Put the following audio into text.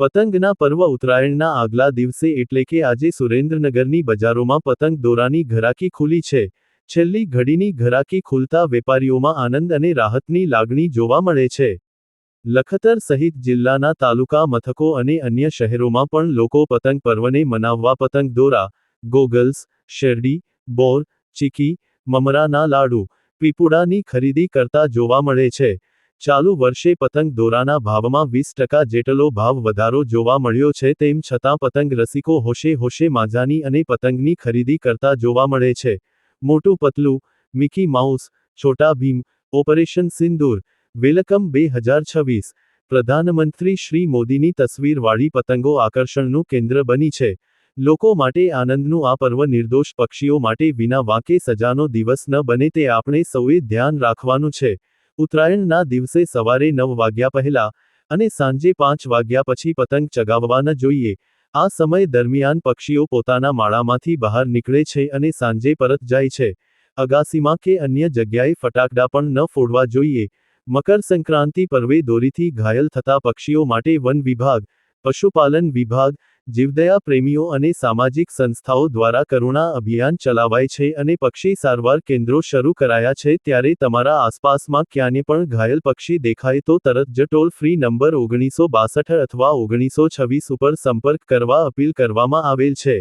પતંગના પર્વ ઉત્તરાયણના આગલા દિવસે એટલે કે આજે સુરેન્દ્રનગરની બજારોમાં પતંગ દોરાની ઘરાકી ખુલી છે. છેલ્લી ઘડીની ઘરાકી ખુલતા વેપારીઓમાં આનંદ અને રાહતની લાગણી જોવા મળે છે. લખતર સહિત જિલ્લાના તાલુકા મથકો અને અન્ય શહેરોમાં પણ લોકો પતંગ પર્વને મનાવવા પતંગ દોરા, ગોગલ્સ, શેરડી, બોર, ચીકી, મમરાના લાડુ, પીપુડાની ખરીદી કરતા જોવા મળે છે. ચાલુ વર્ષે પતંગ દોરાના ભાવમાં વીસ ટકા જેટલો ભાવ વધારો જોવા મળ્યો છે, તેમ છતાં પતંગ રસિકો હોશે હોશે માજાની અને પતંગની ખરીદી કરતા જોવા મળે છે. Motu Patlu, Mickey Mouse, Chhota Bheem, operation Sindoor, welcome બે હજાર છવ્વીસ, પ્રધાનમંત્રી શ્રી મોદીની તસવીરવાળી પતંગો આકર્ષણનું કેન્દ્ર બની છે. લોકો માટે આનંદનું આ પર્વ નિર્દોષ પક્ષીઓ માટે વિના વાંકે સજાનો દિવસ ન બને તે આપણે સૌએ ધ્યાન રાખવાનું છે. ઉત્તરાયણના દિવસે સવારે નવ વાગ્યા પહેલા અને સાંજે પાંચ વાગ્યા પછી પતંગ ચગાવવા ન જોઈએ. આ સમય દરમિયાન પક્ષીઓ પોતાના માળામાંથી બહાર નીકળે છે અને સાંજે પરત જાય છે. અગાસીમાં કે અન્ય જગ્યાએ ફટાકડા પણ ન ફોડવા જોઈએ. મકર સંક્રાંતિ પર્વે દોરીથી ઘાયલ થતા પક્ષીઓ માટે વન વિભાગ, પશુપાલન વિભાગ જીવદયા પ્રેમીઓ અને સામાજિક સંસ્થાઓ દ્વારા કરુણા અભિયાન ચલાવાય છે અને પક્ષી સારવાર કેન્દ્રો શરૂ કરાયા છે ત્યારે તમારા આસપાસમાં ક્યાંને પણ ઘાયલ પક્ષી દેખાય તો તરત જ ટોલ ફ્રી નંબર ઓગણીસો બાસઠ અથવા ઓગણીસો છવ્વીસ ઉપર સંપર્ક કરવા અપીલ કરવામાં આવેલ છે.